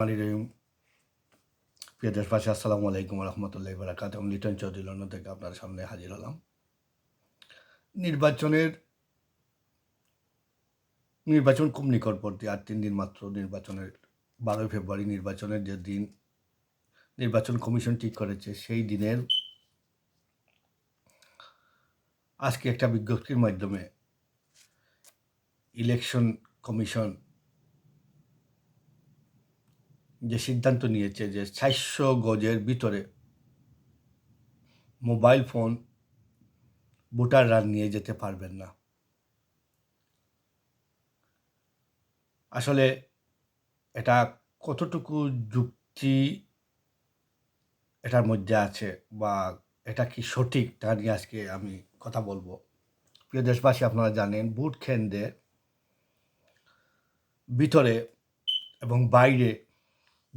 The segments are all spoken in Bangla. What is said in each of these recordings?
রহিম প্রিয় দেশবাসী, আসসালামু আলাইকুম রহমতুল্লাহ বারাকাত আমি লিটন চৌধুরী লন্ডন থেকে আপনার সামনে হাজির হলাম। নির্বাচনের, নির্বাচন খুব নিকটবর্তী, আর তিন দিন মাত্র নির্বাচনের, বারোই ফেব্রুয়ারি নির্বাচনের যে দিন, নির্বাচন কমিশন ঠিক করেছে, সেই দিনের আজকে একটা বিজ্ঞপ্তির মাধ্যমে ইলেকশন কমিশন যে সিদ্ধান্ত নিয়েছে যে চারশো গজের ভিতরে মোবাইল ফোন ভোটাররা নিয়ে যেতে পারবেন না। আসলে এটা কতটুকু যুক্তি এটার মধ্যে আছে বা এটা কি সঠিক, তা নিয়ে আজকে আমি কথা বলব। প্রিয় দেশবাসী, আপনারা জানেন বুট কেন্দ্রে ভিতরে এবং বাইরে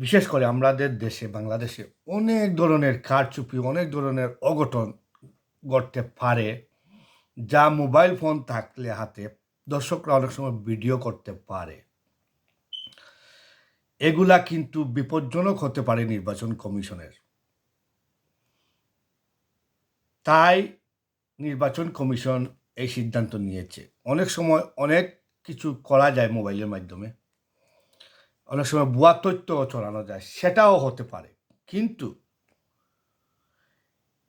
বিশেষ করে আমাদের দেশে, বাংলাদেশে অনেক ধরনের কারচুপি, অনেক ধরনের অঘটন ঘটতে পারে যা মোবাইল ফোন থাকলে হাতে, দর্শকরা অনেক সময় ভিডিও করতে পারে। এগুলা কিন্তু বিপজ্জনক হতে পারে নির্বাচন কমিশনের। তাই নির্বাচন কমিশন এই সিদ্ধান্ত নিয়েছে। অনেক সময় অনেক কিছু করা যায় মোবাইলের মাধ্যমে। অনেক সময় ভুয়া তথ্য ছড়ানো যায়, সেটাও হতে পারে। কিন্তু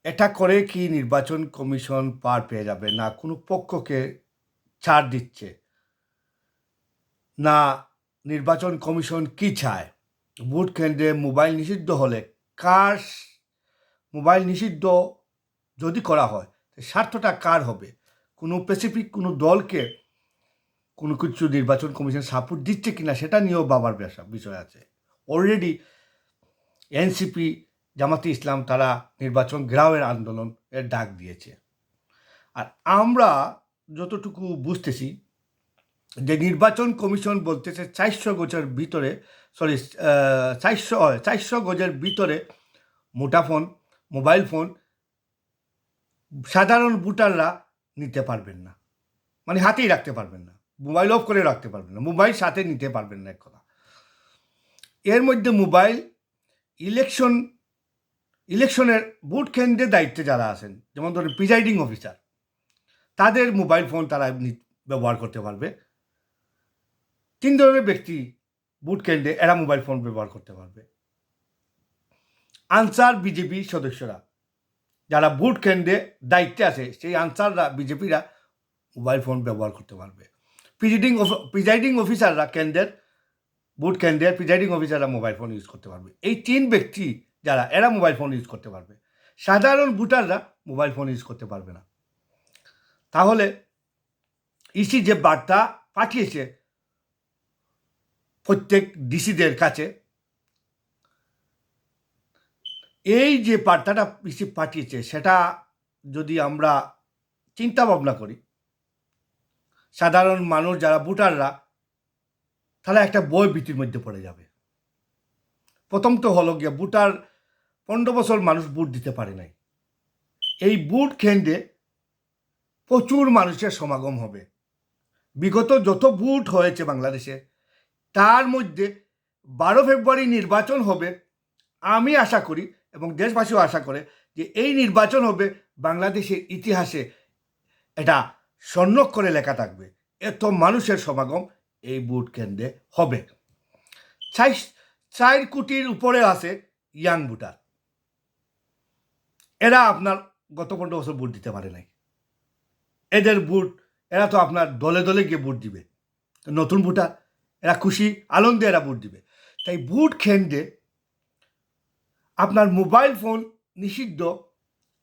এটা করে কি নির্বাচন কমিশন পার পেয়ে যাবে? না কোনো পক্ষকে ছাড় দিচ্ছে? না নির্বাচন কমিশন কি চায়? ভোট কেন্দ্রে মোবাইল নিষিদ্ধ হলে কার মোবাইল নিষিদ্ধ যদি করা হয় স্বার্থটা কার হবে? কোনো স্পেসিফিক কোনো দলকে কোনো কিছু নির্বাচন কমিশন সাপোর্ট দিচ্ছে কিনা সেটা নিয়েও বাবার ব্যবসা বিষয় আছে। অলরেডি এনসিপি জামাতে ইসলাম, তারা নির্বাচন গ্রামের আন্দোলন এর ডাক দিয়েছে। আর আমরা যতটুকু বুঝতেছি যে নির্বাচন কমিশন বলতেছে চারশো গজের ভিতরে সরি চারশো চারশো গজের ভিতরে মুঠাফোন মোবাইল ফোন সাধারণ ভোটাররা নিতে পারবেন না। মানে হাতেই রাখতে পারবেন না। মোবাইল অফ করে রাখতে পারবেন না, মোবাইল সাথে নিতে পারবেন না এক কথা। এর মধ্যে মোবাইল, ইলেকশন, ইলেকশনের ভোট কেন্দ্রে দায়িত্বে যারা আছেন, যেমন ধরেন প্রিজাইডিং অফিসার, তাদের মোবাইল ফোন তারা ব্যবহার করতে পারবে। তিন ধরনের ব্যক্তি ভোট কেন্দ্রে এরা মোবাইল ফোন ব্যবহার করতে পারবে। আনসার বিজেপি সদস্যরা, যারা ভোট কেন্দ্রে দায়িত্বে আছে, সেই আনসাররা, বিজেপিরা মোবাইল ফোন ব্যবহার করতে পারবে। প্রিজাইডিং প্রিজাইডিং অফিসাররা কেন্দ্রের বুথ কেন্দ্রের প্রিজাইডিং অফিসাররা মোবাইল ফোন ইউজ করতে পারবে। এই তিন ব্যক্তি যারা, এরা মোবাইল ফোন ইউজ করতে পারবে। সাধারণ ভোটাররা মোবাইল ফোন ইউজ করতে পারবে না। তাহলে ইসি যে বার্তা পাঠিয়েছে প্রত্যেক ডিসিদের কাছে, এই যে বার্তাটা ইসি পাঠিয়েছে, সেটা যদি আমরা চিন্তা ভাবনা করি সাধারণ মানুষ যারা ভোটাররা, তারা একটা বই ভীতির মধ্যে পড়ে যাবে। প্রথম তো হলো গিয়ে ভোটার, পনেরো বছর মানুষ ভোট দিতে পারে নাই। এই ভোট কেন্দ্রে প্রচুর মানুষের সমাগম হবে। বিগত যত ভোট হয়েছে বাংলাদেশে, তার মধ্যে বারো ফেব্রুয়ারি নির্বাচন হবে, আমি আশা করি এবং দেশবাসীও আশা করে যে এই নির্বাচন হবে বাংলাদেশের ইতিহাসে। এটা স্বর্ণক্ষরে লেখা থাকবে। এত মানুষের সমাগম এই বুট কেন্দ্রে হবে। চার চার কোটির উপরে আছে ইয়াং ভোটার। এরা আপনার গত পনেরো বছর ভোট দিতে পারে নাই। এদের ভোট, এরা তো আপনার দলে দলে গিয়ে ভোট দিবে। নতুন ভোটার, এরা খুশি আনন্দে এরা ভোট দিবে। তাই ভোট কেন্দ্রে আপনার মোবাইল ফোন নিষিদ্ধ,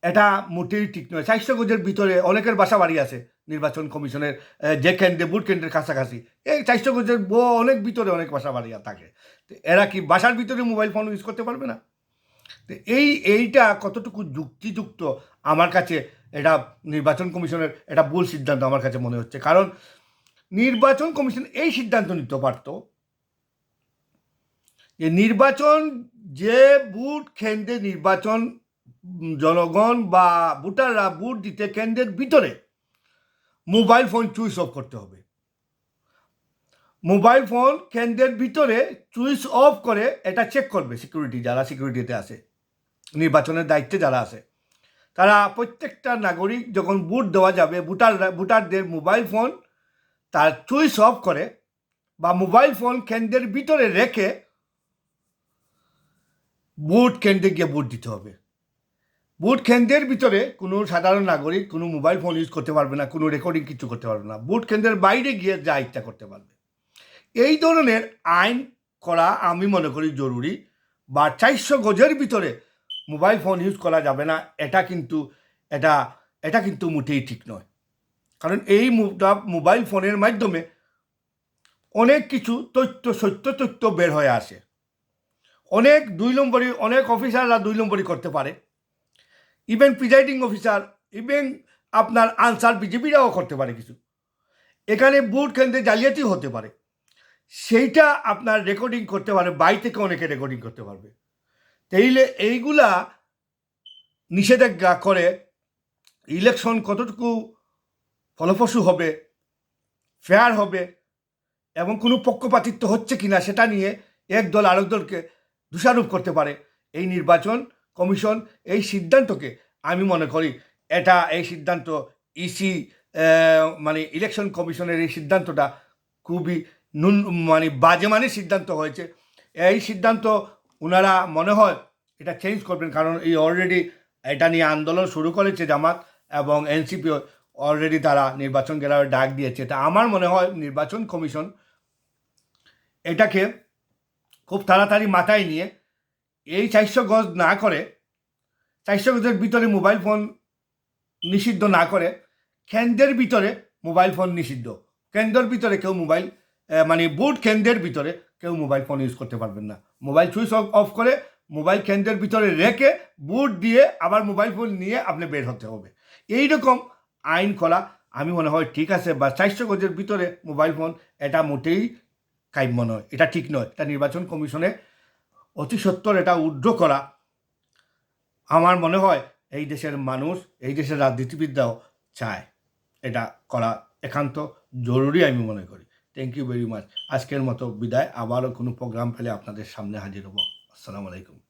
এটা মোটেই ঠিক নয়। চারশো গজের ভিতরে অনেকের বাসা বাড়ি আছে। নির্বাচন কমিশনের যে কেন্দ্রে বুট কেন্দ্রের কাছাকাছি। এই চারশো গজের অনেক ভিতরে অনেক বাসা বাড়ি থাকে। এরা কি বাসার ভিতরে মোবাইল ফোন ইউজ করতে পারবে না? তো এই, এইটা কতটুকু যুক্তিযুক্ত আমার কাছে এটা নির্বাচন কমিশনের এটা ভুল সিদ্ধান্ত আমার কাছে মনে হচ্ছে। কারণ নির্বাচন কমিশন এই সিদ্ধান্ত নিতে পারত যে নির্বাচন যে বুট কেন্দ্রে নির্বাচন জনগণ বা ভোটাররা ভোট দিতে কেন্দ্রের ভিতরে মোবাইল ফোন চুইস অফ করতে হবে। মোবাইল ফোন কেন্দ্রের ভিতরে সুইচ অফ করে এটা চেক করবে সিকিউরিটি যারা সিকিউরিটিতে আছে, নির্বাচনের দায়িত্বে যারা আছে। তারা প্রত্যেকটা নাগরিক যখন ভোট দেওয়া যাবে, ভোটার, ভোটারদের মোবাইল ফোন তার সুইচ অফ করে বা মোবাইল ফোন কেন্দ্রের ভিতরে রেখে ভোট কেন্দ্রে গিয়ে ভোট দিতে হবে। ভোট কেন্দ্রের ভিতরে কোনো সাধারণ নাগরিক কোনো মোবাইল ফোন ইউজ করতে পারবে না, কোনো রেকর্ডিং কিছু করতে পারবে না। ভোট কেন্দ্রের বাইরে গিয়ে যা ইচ্ছা করতে পারবে। এই ধরনের আইন করা আমি মনে করি জরুরি। বা চারশো গজের ভিতরে মোবাইল ফোন ইউজ করা যাবে না, এটা কিন্তু, এটা এটা কিন্তু মোটেই ঠিক নয়। কারণ এই মোবাইল ফোনের মাধ্যমে অনেক কিছু তথ্য, সত্য তথ্য বের হয়ে আসে। অনেক দুই নম্বরই, অনেক অফিসাররা দুই নম্বরই করতে পারে। ইভেন প্রিজাইডিং অফিসার ইভেন আপনার আনসার বিজেপিরাও করতে পারে কিছু। এখানে বুথ কেন্দ্রে জালিয়াতি হতে পারে। সেইটা আপনার রেকর্ডিং করতে পারে বাই থেকে অনেকে রেকর্ডিং করতে পারবে। তাইলে এইগুলা নিষেধাজ্ঞা করে ইলেকশন কতটুকু ফলপ্রসূ হবে ফেয়ার হবে, এবং কোনো পক্ষপাতিত্ব হচ্ছে কিনা সেটা নিয়ে এক দল আরেক দলকে দোষারোপ করতে পারে। এই নির্বাচন কমিশন এই সিদ্ধান্তকে আমি মনে করি এটা এই সিদ্ধান্ত ইসি মানে ইলেকশন কমিশনের এই সিদ্ধান্তটা খুবই নুন মানে বাজে মানের সিদ্ধান্ত হয়েছে। এই সিদ্ধান্ত ওনারা মনে হয় এটা চেঞ্জ করবেন কারণ এই অলরেডি এটা নিয়ে আন্দোলন শুরু করেছে জামাত এবং এনসিপিও অলরেডি তারা নির্বাচন গেলার ডাক দিয়েছে। তা আমার মনে হয় নির্বাচন কমিশন এটাকে খুব তাড়াতাড়ি মাথায় নিয়ে এই চারশো গজ না করে, চারশো গজের ভিতরে মোবাইল ফোন নিষিদ্ধ না করে, কেন্দ্রের ভিতরে মোবাইল ফোন নিষিদ্ধ। কেন্দ্রের ভিতরে কেউ মোবাইল মানে বুট কেন্দ্রের ভিতরে কেউ মোবাইল ফোন ইউজ করতে পারবেন না। মোবাইল সুইচ অফ করে মোবাইল কেন্দ্রের ভিতরে রেখে বুট দিয়ে আবার মোবাইল ফোন নিয়ে আপনি বের হতে হবে। এই রকম আইন করা আমি মনে হয় ঠিক আছে, বা চারশো গজের ভিতরে মোবাইল ফোন এটা মোটেই কাম্য নয়। এটা ঠিক নয়। এটা নির্বাচন কমিশনে অতি সত্তর এটা উড্র করা। আমার মনে হয় এই দেশের মানুষ, এই দেশের রাজনীতিবিদরাও চায় এটা করা একান্ত জরুরি আমি মনে করি। থ্যাংক ইউ ভেরি মাচ আজকের মতো বিদায়। আবারও কোনো প্রোগ্রাম পেলে আপনাদের সামনে হাজির হব। আসসালামু আলাইকুম।